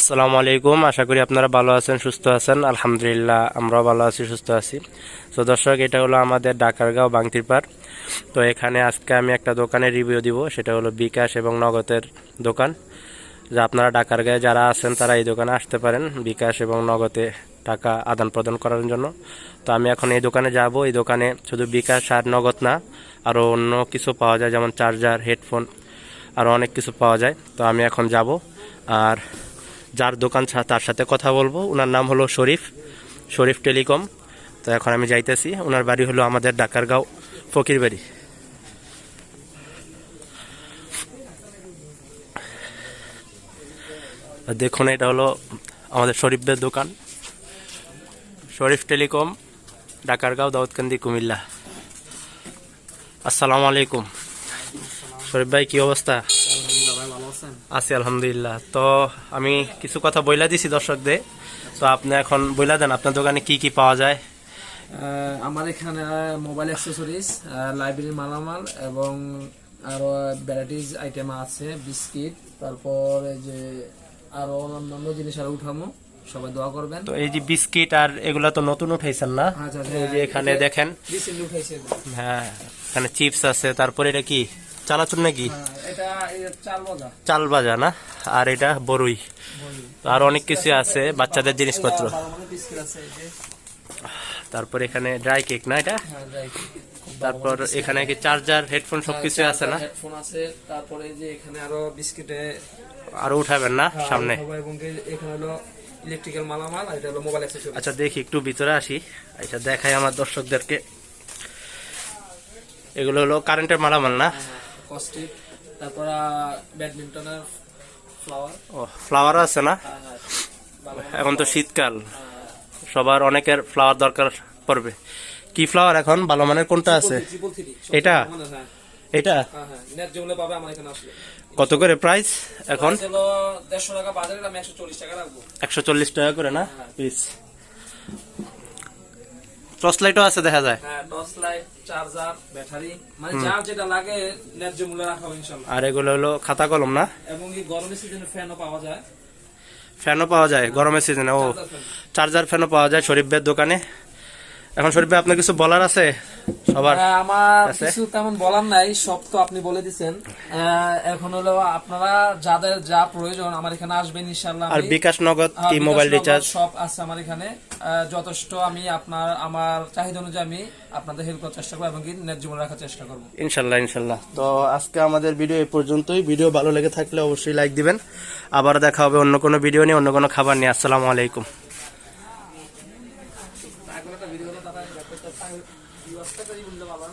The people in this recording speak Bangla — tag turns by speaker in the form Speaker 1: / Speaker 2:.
Speaker 1: আসসালামু আলাইকুম। আশা করি আপনারা ভালো আছেন, সুস্থ আছেন। আলহামদুলিল্লাহ, আমরাও ভালো আছি, সুস্থ আছি। তো দর্শক, এটা হলো আমাদের ডাকারগাঁও বাংতির পার তো এখানে আজকে আমি একটা দোকানের রিভিউ দিব, সেটা হলো বিকাশ এবং নগদের দোকান। যা আপনারা ডাকারগাঁয়ে যারা আছেন, তারা এই দোকানে আসতে পারেন বিকাশ এবং নগদে টাকা আদান প্রদান করার জন্য। তো আমি এখন এই দোকানে যাব। এই দোকানে শুধু বিকাশ আর নগদ না, আরও অন্য কিছু পাওয়া যায়, যেমন চার্জার হেডফোন আরও অনেক কিছু পাওয়া যায়। তো আমি এখন যাব। আর যার দোকান তার সাথে কথা বলব। ওনার নাম হলো শরীফ শরীফ টেলিকম। তো এখন আমি যাইতেছি। ওনার বাড়ি হলো আমাদের ডাকারগাঁও ফকির বাড়ি দেখুন, এটা হলো আমাদের শরীফদের দোকান। শরীফ টেলিকম, ডাকারগাঁও, দাউদকান্দি, কুমিল্লা। আসসালামু আলাইকুম। শরীফ ভাই, কি অবস্থা? আছি আলহামদুলিল্লাহ। তো আমি কিছু কথা বইলা দিছি দর্শকদের। তো আপনি এখন বইলা দেন আপনার দোকানে কি কি পাওয়া যায়?
Speaker 2: আমার এখানে মোবাইল অ্যাক্সেসরিজ লাইব্রেরি মালামাল এবং আরও ভ্যারাইটিস আইটেম আছে বিস্কিট তারপর এই যে আরও অন্যান্য জিনিস আরও উঠামো সবাই দোয়া করবেন।
Speaker 1: তো এই যে বিস্কিট আর এগুলা তো নতুন উঠাইছেন না?
Speaker 2: আচ্ছা,
Speaker 1: এই যে এখানে দেখেন। হ্যাঁ এখানে চিপস আছে তারপরে এটা কি? চানাচুর নাকি?
Speaker 2: হ্যাঁ, চাল
Speaker 1: ভাজা। না? আর এটা বড়ই আর অনেক কিছু আছে বাচ্চাদের জিনিসপত্র।
Speaker 2: বিস্কিট আছে এই যে।
Speaker 1: তারপর এখানে ড্রাই কেক না এটা?
Speaker 2: হ্যাঁ,
Speaker 1: তারপর এখানে কি চার্জার হেডফোন সবকিছু আছে না?
Speaker 2: হেডফোন আছে। তারপরে যে এখানে আরও বিস্কিটে
Speaker 1: আরও উঠাবেন না সামনে?
Speaker 2: এবং এখানে হলো ইলেকট্রিক্যাল মালামাল এটা হলো মোবাইল
Speaker 1: আচ্ছা দেখি একটু ভিতরে আসি। এটা দেখাই আমার দর্শকদেরকে। এগুলো হলো কারেন্টের মালামাল না?
Speaker 2: কস্টিক তারপর ব্যাডমিন্টনের ফ্লাওয়ার
Speaker 1: ও ফ্লাওয়ার আছে না? এখন তো শীতকাল। সবার অনেকের ফ্লাওয়ার দরকার পড়বে। কি ফ্লাওয়ার এখন? ভালো মানের কোনটা আছে? এটা?
Speaker 2: হ্যাঁ।
Speaker 1: এটা?
Speaker 2: হ্যাঁ হ্যাঁ।
Speaker 1: কত করে প্রাইস এখন?
Speaker 2: একশো চল্লিশ টাকা
Speaker 1: করে না? পিস টর্চ লাইটও আছে দেখা যায়।
Speaker 2: হ্যাঁ টর্চ লাইট চার্জার ব্যাটারি মানে যা যেটা লাগে ন্যায্য মূল্য রাখা হবে ইনশাআল্লাহ।
Speaker 1: আর এগুলো হলো খাতা কলম না?
Speaker 2: এবং এই গরমের সিজনে ফ্যানও পাওয়া যায়।
Speaker 1: ফ্যানও পাওয়া যায় গরমের সিজনে ও।
Speaker 2: চার্জার ফ্যান
Speaker 1: চার্জার ফ্যানও পাওয়া যায় শরীফ ভাইয়ের দোকানে। এখন শরীফ ভাই আপনার কিছু বলার আছে? সবার
Speaker 2: হ্যাঁ, আমার কিছু? তেমন বলার নাই সব তো আপনি বলে দিচ্ছেন এখন হলো আপনারা যাদের যা প্রয়োজন আমার এখানে আসবেন ইনশাল্লাহ
Speaker 1: আর বিকাশ নগদ
Speaker 2: হ্যাঁ,
Speaker 1: কি মোবাইল রিচার্জ
Speaker 2: সব আছে আমার এখানে। যথেষ্ট আমি আপনার আমার চাহিদা অনুযায়ী আমি আপনাদের হেল্প করার চেষ্টা করব এবং কি ন্যায্য মূল্য রাখার চেষ্টা করব।
Speaker 1: ইনশাল্লাহ ইনশাল্লাহ। তো আজকে আমাদের ভিডিও এই পর্যন্তই। ভিডিও ভালো লেগে থাকলে অবশ্যই লাইক দিবেন। আবার দেখা হবে অন্য কোনো ভিডিও নিয়ে অন্য কোনো খাবার নিয়ে। আসসালামু আলাইকুম।
Speaker 2: ভিডিও